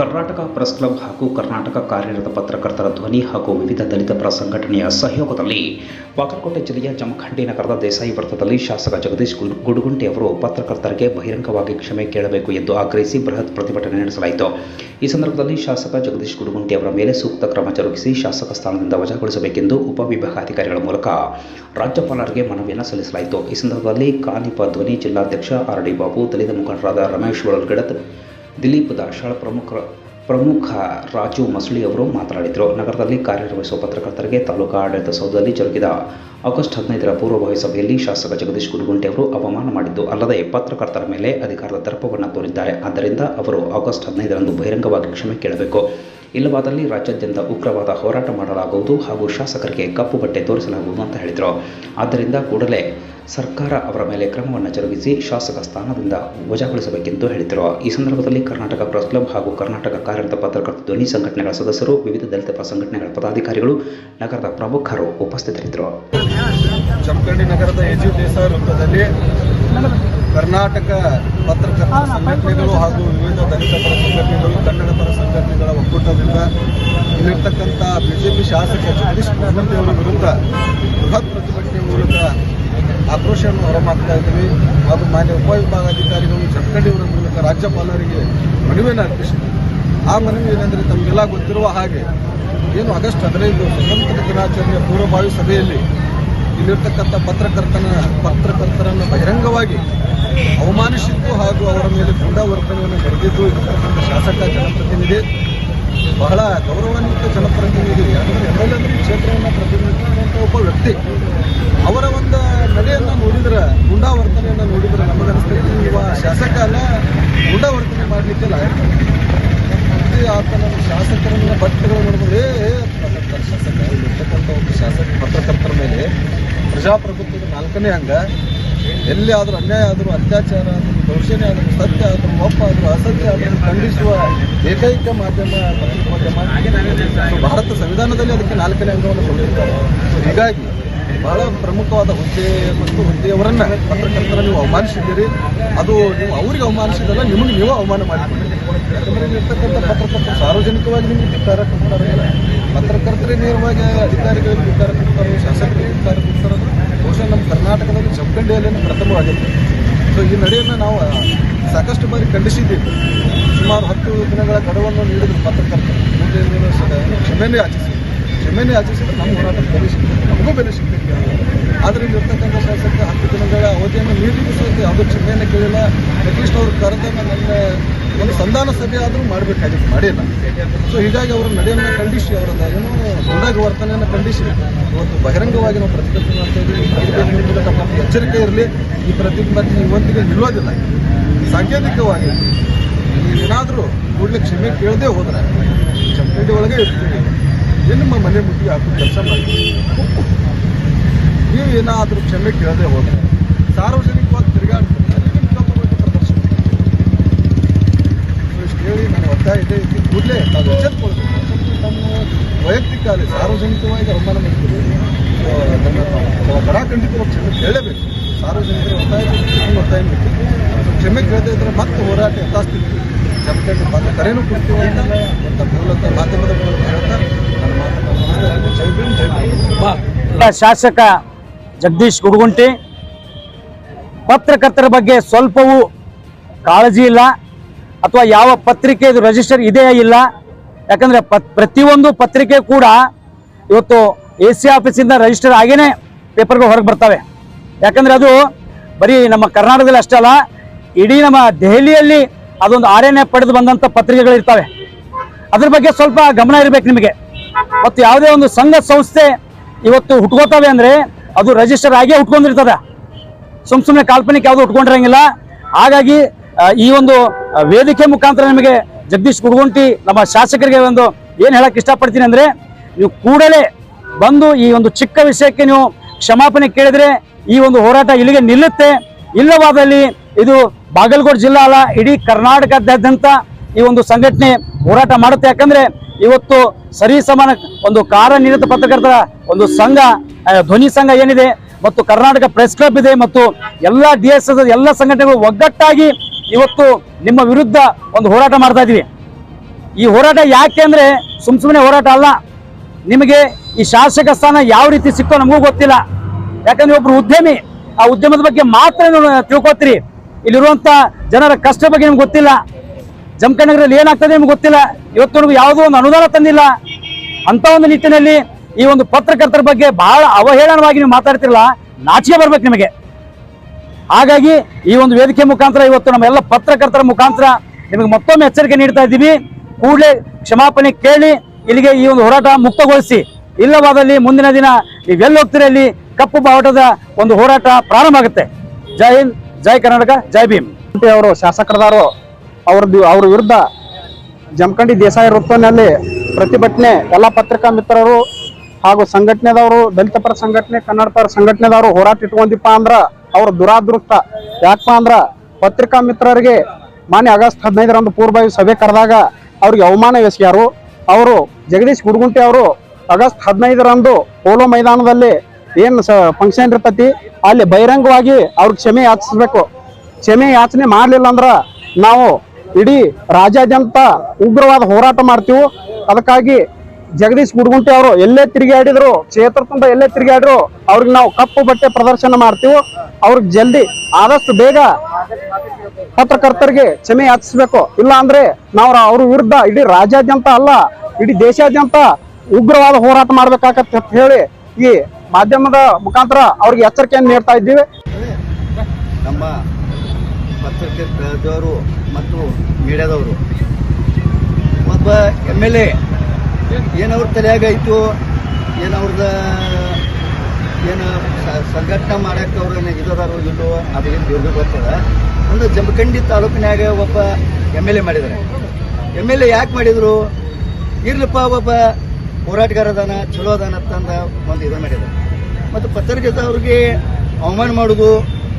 Karnataka press club ಹಾಗೂ ಕರ್ನಾಟಕ ಕಾರ್ಯರತ ಪತ್ರಕರ್ತರ ಧ್ವನಿ ಹಾಗೂ ವಿವಿಧ ದಲಿತ ಪರ ಸಂಘಟನೆಯ ಸಹಯೋಗದಲ್ಲಿ ಬಾಗಲಕೋಟೆ ಜಿಲ್ಲೆಯ ಜಮಖಂಡಿ ನಗರದ ದೇಸಾಯಿ ವೃತ್ತದಲ್ಲಿ ಶಾಸಕ ಜಗದೀಶ್ ಗುಡ್- ಗುಡುಗುಂಟಿ ಅವರು ಪತ್ರಕರ್ತರಿಗೆ ಬಹಿರಂಗವಾಗಿ ಕ್ಷಮೆ ಕೇಳಬೇಕು ಎಂದು ಆಗ್ರಹಿಸಿ ಬೃಹತ್ ಪ್ರತಿಭಟನೆ ನಡೆಸಲಾಯಿತು. ಈ ಸಂದರ್ಭದಲ್ಲಿ ಶಾಸಕ ಜಗದೀಶ್ ಗುಡುಗುಂಟಿ ಅವರ ಮೇಲೆ ಸೂಕ್ತ ಕ್ರಮ ಜರುಗಿಸಿ ಶಾಸಕ ಸ್ಥಾನದಿಂದ ವಜಾಗೊಳಿಸಬೇಕೆಂದು ಉಪವಿಭಾಗಾಧಿಕಾರಿಗಳ ಮೂಲಕ ರಾಜ್ಯಪಾಲರಿಗೆ ಮನವಿಯನ್ನು ಸಲ್ಲಿಸಲಾಯಿತು. ಈ ಸಂದರ್ಭದಲ್ಲಿ ಕಾನಿಪ ಧ್ವನಿ ಜಿಲ್ಲಾಧ್ಯಕ್ಷ ಆರ್ ಡಿ ಬಾಬು, ದಲಿತ ಮುಖಂಡರಾದ ರಮೇಶ್ ಒಳಲ್ಗಡತ್ ದಿಲೀಪ್ ದಾಶಾಳ್ ಪ್ರಮುಖ ಪ್ರಮುಖ ರಾಜು ಮಸಳಿ ಅವರು ಮಾತನಾಡಿದರು. ನಗರದಲ್ಲಿ ಕಾರ್ಯನಿರ್ವಹಿಸುವ ಪತ್ರಕರ್ತರಿಗೆ ತಾಲೂಕಾ ಆಡಳಿತ ಸೌಧದಲ್ಲಿ ಜರುಗಿದ ಆಗಸ್ಟ್ ಹದಿನೈದರ ಪೂರ್ವಭಾವಿ ಸಭೆಯಲ್ಲಿ ಶಾಸಕ ಜಗದೀಶ್ ಗುಡಗುಂಟೆ ಅವರು ಅವಮಾನ ಮಾಡಿದ್ದು, ಅಲ್ಲದೆ ಪತ್ರಕರ್ತರ ಮೇಲೆ ಅಧಿಕಾರದ ದರ್ಪವನ್ನು ತೋರಿದ್ದಾರೆ. ಆದ್ದರಿಂದ ಅವರು ಆಗಸ್ಟ್ ಹದಿನೈದರಂದು ಬಹಿರಂಗವಾಗಿ ಕ್ಷಮೆ ಕೇಳಬೇಕು. ಇಲ್ಲವಾದಲ್ಲಿ ರಾಜ್ಯಾದ್ಯಂತ ಉಗ್ರವಾದ ಹೋರಾಟ ಮಾಡಲಾಗುವುದು ಹಾಗೂ ಶಾಸಕರಿಗೆ ಕಪ್ಪು ಬಟ್ಟೆ ತೋರಿಸಲಾಗುವುದು ಅಂತ ಹೇಳಿದರು. ಆದ್ದರಿಂದ ಕೂಡಲೇ ಸರ್ಕಾರ ಅವರ ಮೇಲೆ ಕ್ರಮವನ್ನು ಜರುಗಿಸಿ ಶಾಸಕ ಸ್ಥಾನದಿಂದ ವಜಾಗೊಳಿಸಬೇಕೆಂದು ಹೇಳಿದರು. ಈ ಸಂದರ್ಭದಲ್ಲಿ ಕರ್ನಾಟಕ ಪ್ರೆಸ್ ಕ್ಲಬ್ ಹಾಗೂ ಕರ್ನಾಟಕ ಕಾರ್ಯರತ ಪತ್ರಕರ್ತ ಧ್ವನಿ ಸಂಘಟನೆಗಳ ಸದಸ್ಯರು, ವಿವಿಧ ದಲಿತ ಸಂಘಟನೆಗಳ ಪದಾಧಿಕಾರಿಗಳು, ನಗರದ ಪ್ರಮುಖರು ಉಪಸ್ಥಿತರಿದ್ದರು. ಕರ್ನಾಟಕ ಪತ್ರಕರ್ತರ ಸಂಘಟನೆಗಳು ಹಾಗೂ ವಿವಿಧ ದಲಿತ ಪರ ಸಂಘಟನೆಗಳು ಕನ್ನಡ ಪರ ಸಂಘಟನೆಗಳ ಒಕ್ಕೂಟದಿಂದ ಇಲ್ಲಿರ್ತಕ್ಕಂಥ ಬಿಜೆಪಿ ಶಾಸಕ ಜಗದೀಶ್ ಅವರ ವಿರುದ್ಧ ಬೃಹತ್ ಪ್ರತಿಭಟನೆ ಮೂಲಕ ಆಕ್ರೋಶವನ್ನು ಹೊರಮಾಡ್ತಾ ಇದ್ದೀವಿ. ಹಾಗೂ ಮಾನ್ಯ ಉಪವಿಭಾಗಾಧಿಕಾರಿಗಳು ಅವರ ಮೂಲಕ ರಾಜ್ಯಪಾಲರಿಗೆ ಮನವಿಯನ್ನು ಅರ್ಪಿಸಿದರು ಆ ಮನವಿ ಏನೆಂದರೆ ತಮಗೆಲ್ಲ ಗೊತ್ತಿರುವ ಹಾಗೆ ಏನು ಆಗಸ್ಟ್ ಹದಿನೈದು ಸ್ವತಂತ್ರ ದಿನಾಚರಣೆಯ ಪೂರ್ವಭಾವಿ ಸಭೆಯಲ್ಲಿ ಇಲ್ಲಿರ್ತಕ್ಕಂಥ ಪತ್ರಕರ್ತನ ಪತ್ರಕರ್ತರನ್ನು ಬಹಿರಂಗವಾಗಿ ಅವಮಾನಿಸಿದ್ದು ಹಾಗೂ ಅವರ ಮೇಲೆ ಗೂಂಡಾವರ್ತನೆಯನ್ನು ನಡೆದಿದ್ದು ಇರತಕ್ಕಂಥ ಶಾಸಕ ಜನಪ್ರತಿನಿಧಿ, ಬಹಳ ಗೌರವಾನ್ವಿತ ಜನಪ್ರತಿನಿಧಿ, ಯಾಕಂದರೆ ಎಲ್ ಈ ಕ್ಷೇತ್ರವನ್ನು ಪ್ರತಿನಿಧಿಸುವಂಥ ಒಬ್ಬ ವ್ಯಕ್ತಿ ಅವರ ಒಂದು ನಡೆಯನ್ನು ನೋಡಿದ್ರೆ ನೋಡಿದರೆ ನೋಡಿದ್ರೆ ನಮಗನಿಸ್ತೈತಿ ಇವ ಶಾಸಕ ಅಲ್ಲ ಗೂಂಡಾವರ್ತನೆ ಮಾಡಲಿಕ್ಕೆ ಲಾಯಕ ಮತ್ತೆ ಆತನ ಶಾಸಕರನ್ನ ಬಟ್ಟೆಗಳು ನೋಡಿದ್ರೆ ಶಾಸಕ, ಇಲ್ಲಿರ್ತಕ್ಕಂಥ ಒಂದು ಶಾಸಕ, ಪತ್ರಕರ್ತರ ಮೇಲೆ ಪ್ರಜಾಪ್ರಭುತ್ವದ ನಾಲ್ಕನೇ ಅಂಗ, ಎಲ್ಲಿ ಆದರೂ ಅನ್ಯಾಯ ಆದರೂ ಅತ್ಯಾಚಾರ ಆದರೂ ದೌರ್ಜನ್ಯ ಆದರೂ ಸತ್ಯ ಆದರೂ ಒಪ್ಪ ಆದರೂ ಅಸತ್ಯ ಆದರೂ ಖಂಡಿಸುವ ಏಕೈಕ ಮಾಧ್ಯಮ ಮಾಧ್ಯಮ ಭಾರತ ಸಂವಿಧಾನದಲ್ಲಿ ಅದಕ್ಕೆ ನಾಲ್ಕನೇ ಅಂಗವನ್ನು ಕೊಟ್ಟಿರ್ತಾರೆ ಹೀಗಾಗಿ ಬಹಳ ಪ್ರಮುಖವಾದ ಹುದ್ದೆ ಮತ್ತು ಹುದ್ದೆಯವರನ್ನ ಪತ್ರಕರ್ತರ ನೀವು ಅವಮಾನಿಸಿದ್ದೀರಿ. ಅದು ನೀವು ಅವರಿಗೆ ಅವಮಾನಿಸಿದಲ್ಲ ನಿಮಗೆ ನೀವು ಅವಮಾನ ಮಾಡಿಕೊಂಡಿದ್ದೀರಿ. ಯಾಕಂದ್ರೆ ಇಲ್ಲಿರ್ತಕ್ಕಂಥ ಪತ್ರಕರ್ತರು ಸಾರ್ವಜನಿಕವಾಗಿ ನಿಮಗೆ ಧಿಕ್ಕಾರ ಕೊಡ್ತಾರೆ. ಪತ್ರಕರ್ತರೇ ನೇರವಾಗಿ ಅಧಿಕಾರಿಗಳಿಗೆ ನಿರ್ಧಾರ ಕೊಡ್ತಾರೆ ಶಾಸಕರಿಗೆ ನಿರ್ಧಾರ ಕೊಡ್ತಾರೋ ಬಹುಶಃ ನಮ್ಮ ಕರ್ನಾಟಕದಲ್ಲಿ ಜಮಖಂಡಿಯಲ್ಲಿ ಪ್ರಥಮವಾಗಿದೆ ಸೊ ಈ ನಡೆಯನ್ನು ನಾವು ಸಾಕಷ್ಟು ಬಾರಿ ಖಂಡಿಸಿದ್ದೀವಿ. ಸುಮಾರು ಹತ್ತು ದಿನಗಳ ಗಡುವನ್ನು ನೀಡಿದ ಪತ್ರಕರ್ತರು. ಕ್ಷಮೆನೇ ಯಾಚಿಸಿ. ಕ್ಷಮೆನೇ ಯಾಚಿಸಿದ್ರೆ ನಮ್ಮ ಹೋರಾಟ ಬೆಲೆ ಸಿಗ್ತದೆ ನಮಗೂ ಬೆಲೆ ಸಿಗ್ತೈತೆ ಆದರೆ ಇಲ್ಲಿರ್ತಕ್ಕಂಥ ಶಾಸಕ ಹತ್ತು ದಿನಗಳ ಅವಧಿಯನ್ನು ನೀಡಿದ್ರು ಸಹಿತ ಯಾವುದೋ ಕ್ಷಮೆಯನ್ನು ಕೇಳಿಲ್ಲ. ಅಟ್ಲೀಸ್ಟ್ ಅವರು ಕರೆದನ್ನು ನನ್ನ ಒಂದು ಸಂಧಾನ ಸಭೆ ಆದರೂ ಮಾಡಬೇಕಾಗಿತ್ತು, ಮಾಡಿಲ್ಲ. ಸೊ ಹೀಗಾಗಿ ಅವರು ನಡೆಯನ್ನು ಖಂಡಿಸಿ ಅವರನ್ನು. ಏನು ಗುಂಡಾಗಿ ವರ್ತನೆಯನ್ನು ಖಂಡಿಸಿ ಇವತ್ತು ಬಹಿರಂಗವಾಗಿ ನಾವು ಪ್ರತಿಭಟನೆ ಮಾಡ್ತಾ ಇದ್ದೀವಿ ಮೂಲಕ ನಮಗೆ ಎಚ್ಚರಿಕೆ ಇರಲಿ. ಈ ಪ್ರತಿಭಟನೆ ಇವತ್ತಿಗೆ ನಿಲ್ಲೋದಿಲ್ಲ. ಸಾಂಕೇತಿಕವಾಗಿ ನೀವೇನಾದರೂ ಕೂಡಲೇ ಕ್ಷಮೆ ಕೇಳದೆ ಹೋದ್ರೆ ಚಪ್ಪಡಿ ಒಳಗೆ ಇರ್ತೀವಿ. ನಿಮ್ಮ ಮನೆ ಮುಟ್ಟಿ ಹಾಕೋ ಕೆಲಸ ಮಾಡಿ ನೀವು ಏನಾದರೂ ಕ್ಷಮೆ ಕೇಳದೆ ಹೋದ್ರೆ ಸಾರ್ವಜನಿಕವಾಗಿ ತಿರುಗಾಡ್ತೀವಿ ನಿಮ್ಮ ಪ್ರದರ್ಶನ ಇಷ್ಟು ಹೇಳಿ ನಾನು ಒತ್ತಾಯ ಇದೆ ಕೂಡಲೇ ನಾವು ಎಚ್ಚೆತ್ಕೊಳ್ಬೇಕು. ನಮ್ಮ ವೈಯಕ್ತಿಕ ಅಲ್ಲಿ ಸಾರ್ವಜನಿಕವಾಗಿ ಅವಮಾನ ಮಾಡ್ತೀವಿ ಅದನ್ನು ನಾವು ಕ್ಷಮೆ ಕೇಳಲೇಬೇಕು ಸಾರ್ವಜನಿಕರು ಒತ್ತಾಯ ಒತ್ತಾಯ ಮಾಡ್ತೀವಿ ಕ್ಷಮೆ ಕೇಳದೇ ಇದ್ರೆ ಮತ್ತೆ ಹೋರಾಟ ಬಂದ ಕರೆನೂ ಕೊಡ್ತೀವಿ ಅಂತ ಮೂಲಕ ಮಾಧ್ಯಮದ ಮೂಲಕ ಹೇಳ್ತಾ. ಶಾಸಕ ಜಗದೀಶ್ ಗುಡುಗುಂಟಿ, ಪತ್ರಕರ್ತರ ಬಗ್ಗೆ ಸ್ವಲ್ಪವೂ ಕಾಳಜಿ ಇಲ್ಲ, ಅಥವಾ ಯಾವ ಪತ್ರಿಕೆ ರಿಜಿಸ್ಟರ್ ಇದೆಯೇ ಇಲ್ಲ ಯಾಕಂದ್ರೆ ಪತ್, ಪ್ರತಿಯೊಂದು ಪತ್ರಿಕೆ ಕೂಡ ಇವತ್ತು ಎ ಸಿ ಆಫೀಸಿಂದ ರಿಜಿಸ್ಟರ್ ಆಗೇನೆ ಪೇಪರ್ಗಳು ಹೊರಗೆ ಬರ್ತವೆ. ಯಾಕಂದ್ರೆ ಅದು ಬರೀ ನಮ್ಮ ಕರ್ನಾಟಕದಲ್ಲಿ ಅಷ್ಟೇ ಅಲ್ಲ, ಇಡೀ ನಮ್ಮ ದೆಹಲಿಯಲ್ಲಿ ಅದೊಂದು ಆರ್ ಎನ್ ಎ ಪಡೆದು ಬಂದಂಥ ಪತ್ರಿಕೆಗಳು ಇರ್ತವೆ. ಅದ್ರ ಬಗ್ಗೆ ಸ್ವಲ್ಪ ಗಮನ ಇರಬೇಕು ನಿಮಗೆ. ಮತ್ತು ಯಾವುದೇ ಒಂದು ಸಂಘ ಸಂಸ್ಥೆ ಇವತ್ತು ಹುಟ್ಕೋತವೆ ಅಂದರೆ ಅದು ರಿಜಿಸ್ಟರ್ ಆಗೇ ಹುಟ್ಕೊಂಡಿರ್ತದೆ. ಸುಮ್ಮ ಸುಮ್ಮನೆ ಕಾಲ್ಪನಿಕ ಯಾವುದು ಉಟ್ಕೊಂಡಿರಂಗಿಲ್ಲ ಹಾಗಾಗಿ ಈ ಒಂದು ವೇದಿಕೆ ಮುಖಾಂತರ ನಿಮಗೆ ಜಗದೀಶ್ ಗುಡ್ಗುಂಟಿ ನಮ್ಮ ಶಾಸಕರಿಗೆ ಒಂದು ಏನು ಹೇಳಕ್ ಇಷ್ಟಪಡ್ತೀನಿ ಅಂದ್ರೆ ನೀವು ಕೂಡಲೇ ಬಂದು ಈ ಒಂದು ಚಿಕ್ಕ ವಿಷಯಕ್ಕೆ ನೀವು ಕ್ಷಮಾಪಣೆ ಕೇಳಿದ್ರೆ ಈ ಒಂದು ಹೋರಾಟ ಇಲ್ಲಿಗೆ ನಿಲ್ಲುತ್ತೆ. ಇಲ್ಲವಾದಲ್ಲಿ ಇದು ಬಾಗಲಕೋಟೆ ಜಿಲ್ಲಾ ಅಲ್ಲ, ಇಡೀ ಕರ್ನಾಟಕದಾದ್ಯಂತ ಈ ಒಂದು ಸಂಘಟನೆ ಹೋರಾಟ ಮಾಡುತ್ತೆ. ಯಾಕಂದ್ರೆ ಇವತ್ತು ಸರಿ ಸಮಾನ ಒಂದು ಕಾರ್ಯನಿರತ ಪತ್ರಕರ್ತರ ಒಂದು ಸಂಘ ಧ್ವನಿ ಸಂಘ ಏನಿದೆ ಮತ್ತು ಕರ್ನಾಟಕ ಪ್ರೆಸ್ ಕ್ಲಬ್ ಇದೆ ಮತ್ತು ಎಲ್ಲ ಡಿ ಎಸ್ ಎಲ್ಲ ಸಂಘಟನೆಗಳು ಒಗ್ಗಟ್ಟಾಗಿ ಇವತ್ತು ನಿಮ್ಮ ವಿರುದ್ಧ ಒಂದು ಹೋರಾಟ ಮಾಡ್ತಾ ಇದೀವಿ ಈ ಹೋರಾಟ ಯಾಕೆ ಅಂದ್ರೆ ಸುಮ್ ಸುಮ್ಮನೆ ಹೋರಾಟ ಅಲ್ಲ. ನಿಮಗೆ ಈ ಶಾಸಕ ಸ್ಥಾನ ಯಾವ ರೀತಿ ಸಿಕ್ಕೋ ನಮಗೂ ಗೊತ್ತಿಲ್ಲ. ಯಾಕಂದ್ರೆ ಒಬ್ರು ಉದ್ಯಮಿ, ಆ ಉದ್ಯಮದ ಬಗ್ಗೆ ಮಾತ್ರ ತಿಳ್ಕೊತೀರಿ. ಇಲ್ಲಿರುವಂತ ಜನರ ಕಷ್ಟ ಬಗ್ಗೆ ನಿಮ್ಗೆ ಗೊತ್ತಿಲ್ಲ. ಜಮಖಂಡನಗರಲ್ಲಿ ಏನಾಗ್ತದೆ ನಿಮ್ಗೆ ಗೊತ್ತಿಲ್ಲ. ಇವತ್ತವರೆಗೂ ಯಾವುದೋ ಒಂದು ಅನುದಾನ ತಂದಿಲ್ಲ. ಅಂತ ಒಂದು ನಿಟ್ಟಿನಲ್ಲಿ ಈ ಒಂದು ಪತ್ರಕರ್ತರ ಬಗ್ಗೆ ಬಹಳ ಅವಹೇಳನವಾಗಿ ನೀವು ಮಾತಾಡ್ತಿರಲ್ಲ. ನಾಚಿಕೆ ಬರ್ಬೇಕು ನಿಮಗೆ. ಹಾಗಾಗಿ ಈ ಒಂದು ವೇದಿಕೆ ಮುಖಾಂತರ ಇವತ್ತು ನಮ್ಮ ಎಲ್ಲ ಪತ್ರಕರ್ತರ ಮುಖಾಂತರ ನಿಮಗೆ ಮತ್ತೊಮ್ಮೆ ಎಚ್ಚರಿಕೆ ನೀಡ್ತಾ ಇದ್ದೀವಿ. ಕೂಡಲೇ ಕ್ಷಮಾಪಣೆ ಕೇಳಿ ಇಲ್ಲಿಗೆ ಈ ಒಂದು ಹೋರಾಟ ಮುಕ್ತಗೊಳಿಸಿ. ಇಲ್ಲವಾದಲ್ಲಿ ಮುಂದಿನ ದಿನ ನೀವೆಲ್ಲಿ ಹೋಗ್ತೀರಿ ಅಲ್ಲಿ ಕಪ್ಪು ಬಾವುಟದ ಒಂದು ಹೋರಾಟ ಪ್ರಾರಂಭ ಆಗುತ್ತೆ. ಜೈ ಹಿಂದ್, ಜೈ ಕರ್ನಾಟಕ, ಜೈ ಭೀಮ್. ಅವರು, ಶಾಸಕರದಾರು, ಅವ್ರದ್ದು, ಅವ್ರ ವಿರುದ್ಧ ಜಮಖಂಡಿ ದೇಸಾಯಿ ವೃತ್ತನಲ್ಲಿ ಪ್ರತಿಭಟನೆ ಎಲ್ಲ ಪತ್ರಿಕಾ ಮಿತ್ರರು ಹಾಗೂ ಸಂಘಟನೆದವರು, ದಲಿತ ಪರ ಸಂಘಟನೆ, ಕನ್ನಡ ಪರ ಸಂಘಟನೆದವರು ಹೋರಾಟ ಇಟ್ಕೊಂಡಿಪ್ಪ ಅಂದ್ರ ಅವ್ರ ದುರಾದೃಷ್ಟ. ಯಾಕಪ್ಪ ಅಂದ್ರ ಪತ್ರಿಕಾ ಮಿತ್ರರಿಗೆ ಮಾನ್ಯ ಆಗಸ್ಟ್ ಹದಿನೈದರಂದು ಪೂರ್ವಭಾವಿ ಸಭೆ ಕರೆದಾಗ ಅವ್ರಿಗೆ ಅವಮಾನ ಎಸಗ್ಯಾರು. ಅವರು ಜಗದೀಶ್ ಗುಡ್ಗುಂಟೆ ಅವರು ಆಗಸ್ಟ್ ಹದಿನೈದರಂದು ಪೋಲೋ ಮೈದಾನದಲ್ಲಿ ಏನು ಫಂಕ್ಷನ್ ಇರ್ತತಿ, ಅಲ್ಲಿ ಬಹಿರಂಗವಾಗಿ ಅವ್ರಿಗೆ ಕ್ಷಮೆ ಯಾಚಿಸ್ಬೇಕು. ಕ್ಷಮೆ ಯಾಚನೆ ಮಾಡಲಿಲ್ಲ ಅಂದ್ರೆ ನಾವು ಇಡೀ ರಾಜ್ಯಾದ್ಯಂತ ಉಗ್ರವಾದ ಹೋರಾಟ ಮಾಡ್ತೀವಿ. ಅದಕ್ಕಾಗಿ ಜಗದೀಶ್ ಗುಡ್ಗುಂಟಿ ಅವರು ಎಲ್ಲೇ ತಿರುಗಾಡಿದ್ರು ಕ್ಷೇತ್ರ ತುಂಬ ಎಲ್ಲೇ ತಿರುಗಾಡಿದ್ರು ಅವ್ರಿಗೆ ನಾವು ಕಪ್ಪು ಬಟ್ಟೆ ಪ್ರದರ್ಶನ ಮಾಡ್ತೀವಿ. ಅವ್ರಿಗೆ ಜಲ್ದಿ ಆದಷ್ಟು ಬೇಗ ಪತ್ರಕರ್ತರಿಗೆ ಕ್ಷಮೆ ಯಾಚಿಸ್ಬೇಕು. ಇಲ್ಲ ಅಂದ್ರೆ ನಾವು ಅವ್ರ ವಿರುದ್ಧ ಇಡೀ ರಾಜ್ಯಾದ್ಯಂತ ಅಲ್ಲ, ಇಡೀ ದೇಶಾದ್ಯಂತ ಉಗ್ರವಾದ ಹೋರಾಟ ಮಾಡ್ಬೇಕಾಗತ್ತೆ ಅಂತ ಹೇಳಿ ಈ ಮಾಧ್ಯಮದ ಮುಖಾಂತರ ಅವ್ರಿಗೆ ಎಚ್ಚರಿಕೆಯನ್ನು ನೀಡ್ತಾ ಇದ್ದೀವಿ. ನಮ್ಮ ಪತ್ರಿಕೆ ಮತ್ತು ಮೀಡಿಯಾದವರು ಒಬ್ಬ ಎಂ ಏನವ್ರ ತಲೆಯಾಗ ಏನು ಏನವ್ರದ, ಏನು ಸಂಘಟನೆ ಮಾಡಕ್ಕೆ ಅವ್ರ ಇದಾರೋ ಇಲ್ಲೋ ಅದೇನು ದೇವ್ರಿಗೆ ಬರ್ತದೆ ಒಂದು ಜಮಖಂಡಿ ತಾಲೂಕಿನಾಗ ಒಬ್ಬ ಎಂ ಎಲ್ ಎ ಮಾಡಿದ್ದಾರೆ ಎಂ ಎಲ್ ಎ ಯಾಕೆ ಮಾಡಿದ್ರು? ಇರ್ಲಪ್ಪ, ಒಬ್ಬ ಹೋರಾಟಗಾರ ಅದಾನ ಚಲೋ ಅದಾನ ಅಂತಂದ ಒಂದು ಇದು ಮಾಡಿದ್ದಾರೆ ಮತ್ತು ಪತ್ರಕರ್ತ ಅವ್ರಿಗೆ ಅವಮಾನ ಮಾಡೋದು,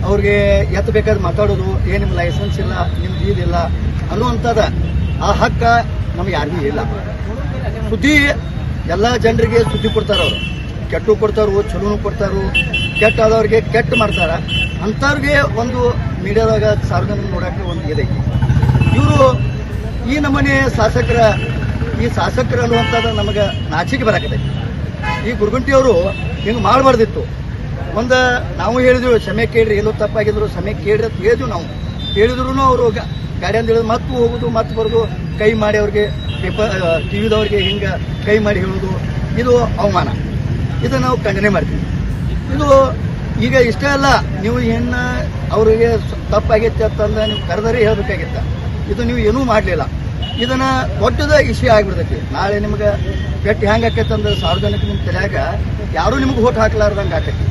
ಅವ್ರಿಗೆ ಎತ್ತ ಬೇಕಾದ್ರೆ ಮಾತಾಡೋದು ಏನು ನಿಮ್ಮ ಲೈಸೆನ್ಸ್ ಇಲ್ಲ ನಿಮ್ದು ಇದಿಲ್ಲ ಅನ್ನುವಂಥದ್ದು ಆ ಹಕ್ಕ ನಮ್ಗೆ ಯಾರಿಗೂ ಇಲ್ಲ. ಸುದ್ದಿ ಎಲ್ಲ ಜನರಿಗೆ ಸುದ್ದಿ ಕೊಡ್ತಾರೆ ಅವರು. ಕೆಟ್ಟು ಕೊಡ್ತಾರು, ಚಲೋನು ಕೊಡ್ತಾರು ಕೆಟ್ಟಾದವ್ರಿಗೆ ಕೆಟ್ಟ ಮಾಡ್ತಾರ. ಅಂಥವ್ರಿಗೆ ಒಂದು ಮೀಡಿಯಾದಾಗ ಸಾರ್ವಜನಿಕ ನೋಡಕ್ಕೆ ಒಂದು ಇದೈತಿ ಇವರು ಈ ನಮ್ಮನೆ ಶಾಸಕರ, ಈ ಶಾಸಕರು ಅನ್ನುವಂಥದ್ದು ನಮಗೆ ನಾಚಿಕೆ ಬರಾಕತೈತಿ ಈ ಗುರುಗುಂಟಿಯವರು ಹಿಂಗೆ ಮಾಡಬಾರ್ದಿತ್ತು. ಒಂದು ನಾವು ಹೇಳಿದ್ವಿ ಸಮಯ ಕೇಳ್ರಿ, ಎಲ್ಲೋ ತಪ್ಪಾಗಿದ್ರು ಸಮಯ ಕೇಳ್ರಿ ಅಂತ ಹೇಳಿದ್ವಿ ನಾವು. ಹೇಳಿದ್ರು ಅವರು ಗಾಡಿಯಿಂದ ಹೇಳಿದ್ರು ಮತ್ತೆ ಹೋಗುದು ಮತ್ತೆ ಬರೋದು, ಕೈ ಮಾಡಿ ಅವ್ರಿಗೆ ಪೇಪರ್ ಟಿ ವಿದವ್ರಿಗೆ ಹಿಂಗೆ ಕೈ ಮಾಡಿ ಹೇಳೋದು ಇದು ಅವಮಾನ. ಇದು ನಾವು ಖಂಡನೆ ಮಾಡ್ತೀವಿ. ಇದು ಈಗ ಇಷ್ಟೇ ಅಲ್ಲ, ನೀವು ಏನು ಅವರಿಗೆ ತಪ್ಪಾಗೈತೆ ಅಂತಂದ ನೀವು ಕರೆದರೆ ಹೇಳ್ಬೇಕಾಗಿತ್ತ. ಇದು ನೀವು ಏನೂ ಮಾಡಲಿಲ್ಲ. ಇದನ್ನ ದೊಡ್ಡದ ಇಶ್ಯೂ ಆಗಿಬಿಡ್ತೈತಿ. ನಾಳೆ ನಿಮ್ಗೆ ಪೆಟ್ಟು ಹೆಂಗೆ ಆಕೈತೆ ಅಂದ್ರೆ ಸಾರ್ವಜನಿಕ ನಿಮ್ಮ ತಲೆಯಾಗ ಯಾರೂ ನಿಮ್ಗೆ ಓಟ್ ಹಾಕ್ಲಾರ್ದಂಗೆ ಆಕೈತಿ.